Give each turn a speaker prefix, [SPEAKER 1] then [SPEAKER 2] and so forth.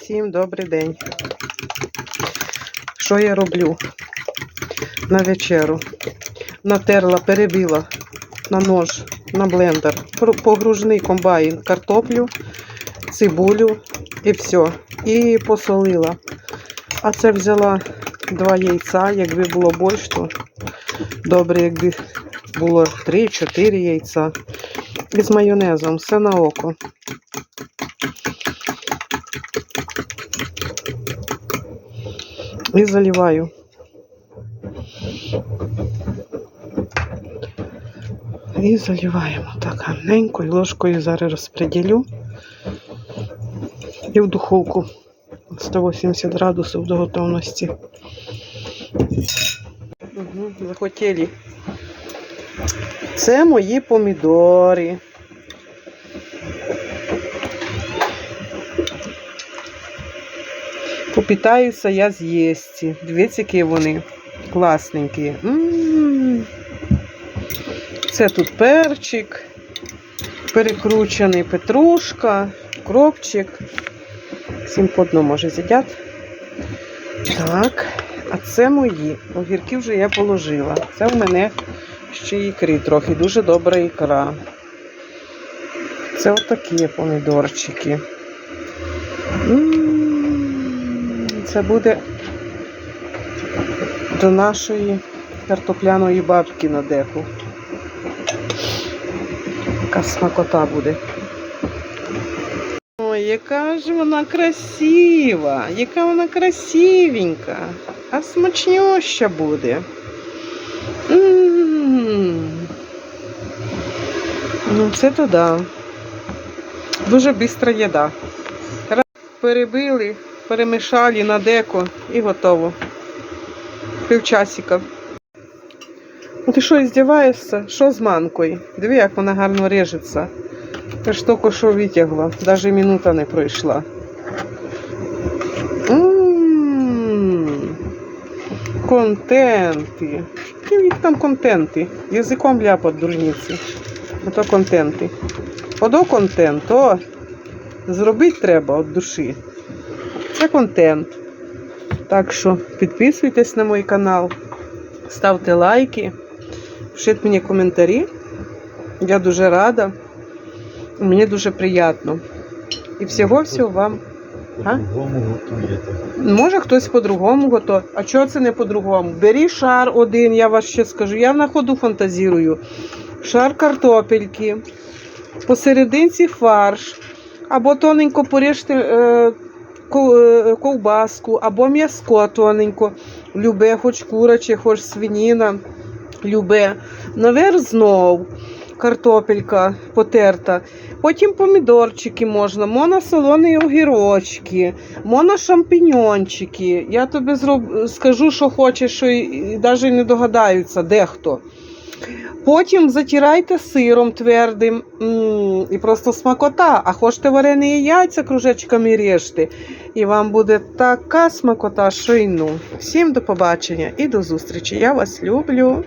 [SPEAKER 1] Всім добрий день. Що я роблю на вечеру? Натерла, перебила на нож, на блендер, погружний комбайн, картоплю, цибулю і все. І посолила. А це взяла два яйця, якби було більше, то добре, якби було 3-4 яйця. І з майонезом, все на око. І заливаю. І заливаємо так гарненько і ложкою зараз розподілю. І в духовку 180 градусів до готовності. Угу, захотіли. Це мої помідори. Попитаюся я з'їсти. Дивіться, які вони класненькі. Це тут перчик, перекручений петрушка, кропчик. Всім по одному, може, з'їдять. Так, а це мої. Огірки вже я положила. Це в мене ще ікри трохи. Дуже добра ікра. Це отакі помідорчики. М, Це буде до нашої картопляної бабки на деку. Яка смакота буде. Ой, яка ж вона красива, яка вона красивенька, а смачнюща буде. М. Ну, це то да. Дуже бистра їда. Перебили, перемішали на деко і готово. Півчасика. Ну ти що, здіваєшся? Що з манкою? Диви, як вона гарно режеться. Ти ж тільки що витягла, навіть минута не пройшла. Контенти. Які там контенти? Язиком ляпать дурниці. Ото контенти. Одо контент, о, зробити треба від душі. Це контент. Так що підписуйтесь на мій канал, ставте лайки, пишіть мені коментарі. Я дуже рада. Мені дуже приємно. І всього-всього вам.
[SPEAKER 2] По-другому готуєте.
[SPEAKER 1] Може хтось по-другому готовий. А чого це не по-другому? Бері шар один, я вас ще скажу. Я на ходу фантазірую. Шар картопельки, посерединці фарш, або тоненько поріжте е, ковбаску, або м'яско тоненько. Любе, хоч куряче, хоч свиніна. Любе. Наверх знов картопелька потерта. Потім помідорчики можна, моносолоні огірочки, моношампіньончики. Я тобі зроб... скажу, що хочеш, що і навіть не догадаються, дехто. Потім затирайте сиром твердим і просто смакота. А хочете варені яйця кружечками ріжте. І вам буде така смакота, що й ну. Всім до побачення і до зустрічі. Я вас люблю.